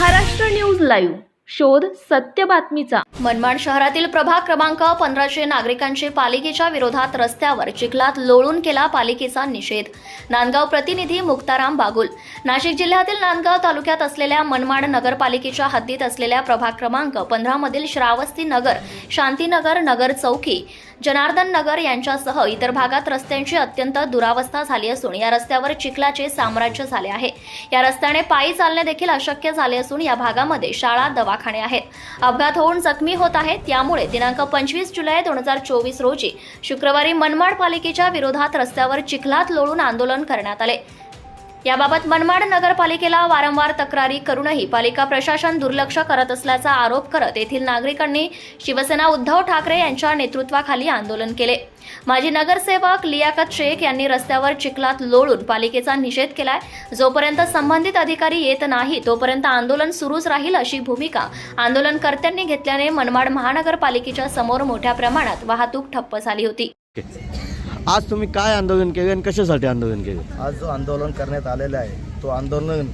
Maharashtra news live. शोध सत्य बातमीचा. मनमाड शहरातील प्रभाग क्रमांक पंधराशे नागरिकांचे पालिकेच्या विरोधात रस्त्यावर चिखलात लोळून केला पालिकेचा निषेध. नांदगाव प्रतिनिधी मुक्ताराम बागुल. नाशिक जिल्ह्यातील नांदगाव तालुक्यात असलेल्या मनमाड नगरपालिकेच्या हद्दीत असलेल्या प्रभाग क्रमांक पंधरामधील श्रावस्ती नगर शांतीनगर नगर चौकी जनार्दन नगर यांच्यासह इतर भागात रस्त्यांची अत्यंत दुरावस्था झाली असून या रस्त्यावर चिखलाचे साम्राज्य झाले आहे. या रस्त्याने पायी चालणे देखील अशक्य झाले असून या भागामध्ये शाळा दवाखाने आहेत. अपघात होऊन जखमी होत आहेत. त्यामुळे दिनांक पंचवीस जुलै दोन हजार चोवीस रोजी शुक्रवारी मनमाड पालिकेच्या विरोधात रस्त्यावर चिखलात लोळून आंदोलन करण्यात आले. याबाबत मनमाड नगरपालिकेला वारंवार तक्रारी करूनही पालिका प्रशासन दुर्लक्ष करत असल्याचा आरोप करत येथील नागरिकांनी शिवसेना उद्धव ठाकरे यांच्या नेतृत्वाखाली आंदोलन केले. माजी नगरसेवक लियाकत शेख यांनी रस्त्यावर चिखलात लोळून पालिकेचा निषेध केलाय. जोपर्यंत संबंधित अधिकारी येत नाही तोपर्यंत आंदोलन सुरूच राहील अशी भूमिका आंदोलनकर्त्यांनी घेतल्याने मनमाड महानगरपालिकेच्या समोर मोठ्या प्रमाणात वाहतूक ठप्प झाली होती. आज तुम्ही काय आंदोलन केले आणि कशासाठी आंदोलन केले? आज जो आंदोलन करण्यात आलेला आहे तो आंदोलन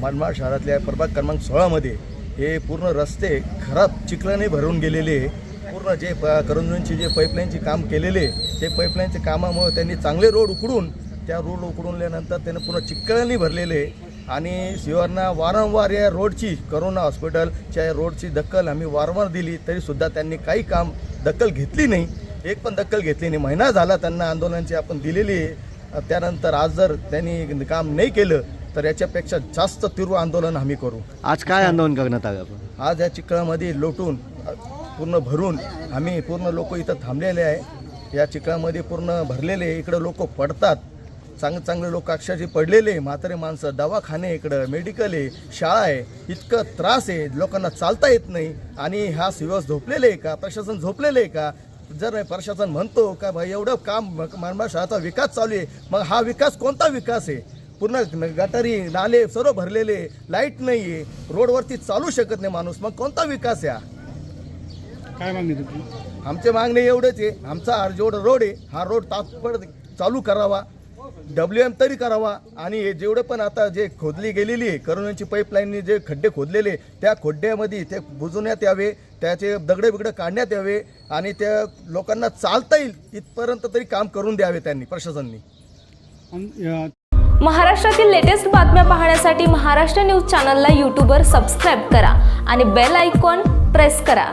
मनमाड शहरातल्या प्रभाग क्रमांक सोळामध्ये हे पूर्ण रस्ते खराब चिखलाने भरून गेलेले पूर्ण जे प करंजूंची जे पाईपलाईनचे काम केलेले ते पाईपलाईनचे कामामुळे त्यांनी चांगले रोड उकडून त्या रोड उकडूनल्यानंतर त्यानं पूर्ण चिखलाने भरलेले आणि शिवांना वारंवार या रोडची करोना हॉस्पिटलच्या या रोडची दखल आम्ही वारंवार दिली तरीसुद्धा त्यांनी काही काम दखल घेतली नाही. एक पण दखल घेतली नाही. महिना झाला त्यांना आंदोलनाची आपण दिलेली आहे. त्यानंतर आज जर त्यांनी काम नाही केलं तर याच्यापेक्षा जास्त तीव्र आंदोलन आम्ही करू. आज काय आंदोलन करण्यात आलं आपण? आज या चिखलामध्ये लोटून पूर्ण भरून आम्ही पूर्ण लोक इथं थांबलेले आहे. या चिखलामध्ये पूर्ण भरलेले इकडं लोक पडतात. चांगले चांगले लोक अक्षरशः पडलेले म्हातारे माणसं दवाखाने इकडं मेडिकल आहे शाळा आहे. इतकं त्रास आहे. लोकांना चालता येत नाही. आणि हा दिवस झोपलेले आहे का? प्रशासन झोपलेले आहे का? जर प्रशासन म्हणतो का भाई एवढं काम मनमाड शहराचा विकास चालू आहे मग हा विकास कोणता विकास आहे पूर्ण गटारी नाले सर्व भरलेले लाइट नाही आहे रोडवरती चालू शकत नाही माणूस मग कोणता विकास आहे हा? काय मागणी तुमची आमचे मागणे एवढंच आहे आमचा जेवढा रोड आहे हा रोड तात्पड चालू करावा डब्ल्यू एम तरी करावा. आणि हे जेवढं पण आता जे खोदली गेलेली आहे करोनाची पाईपलाईनने जे खड्डे खोदलेले त्या खड्ड्यामध्ये ते बुजवण्यात यावे त्याचे दगडे बिगडे काढण्यात यावे आणि त्या लोकांना चालता येईल इथपर्यंत तरी काम करून द्यावे त्यांनी प्रशासनाने. महाराष्ट्रातील लेटेस्ट बातम्या पाहण्यासाठी महाराष्ट्र न्यूज चॅनलला यूट्यूबवर सबस्क्राईब करा आणि बेल आयकॉन प्रेस करा.